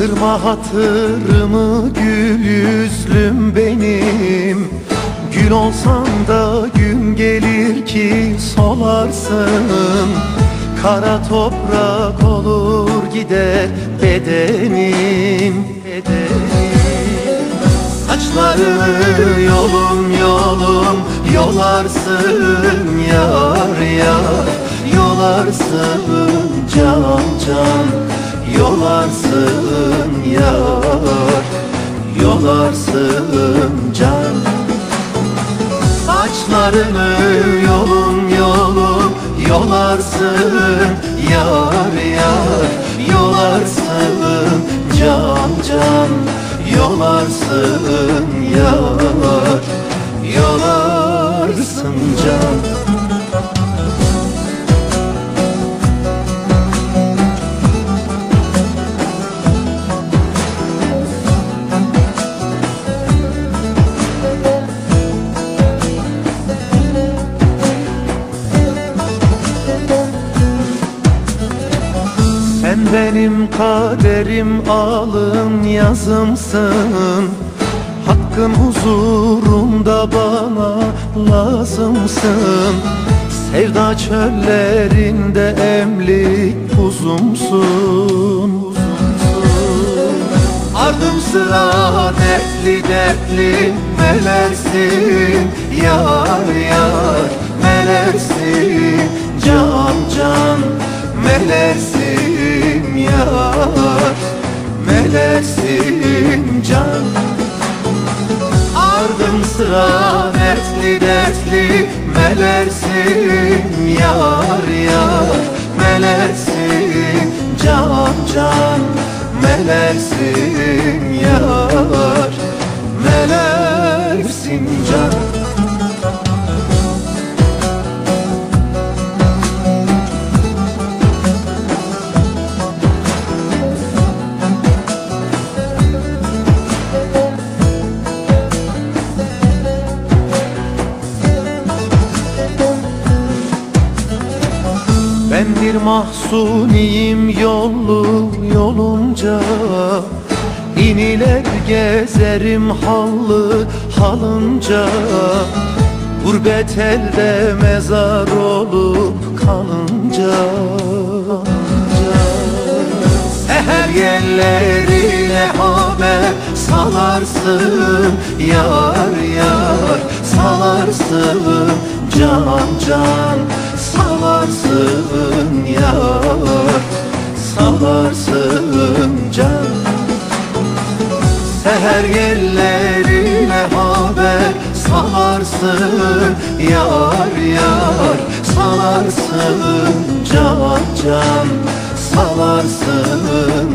Kırma hatırımı gül yüzlüm benim. Gül olsan da gün gelir ki solarsın. Kara toprak olur gider bedenim, bedenim. Saçlarını yolum yolum yolarsın yar yar. Yolarsın can can yolarsın yar Yolarsın can. Saçlarını yolum yolum yolarsın yar yar. Yolarsın can can. Yolarsın yar Yolarsın can benim kaderim alın yazımsın. Hakkın huzurunda bana lazımsın. Sevda çöllerinde emlik kuzumsun Ardım sıra dertli dertli melersin Yar melersin can. Ardım sıra dertli dertli melersin yar yar. Melersin can can melersin yar. Melersin can Ben bir mahsuniyim yollu yolunca. İniler gezerim hallı halınca. Gurbet elde mezar olup kalınca. Seher yerlerine haber salarsın Yar yar salarsın can can Salarsın yar salarsın can. Seher yerlerine haber salarsın Yar yar. Salarsın can can salarsın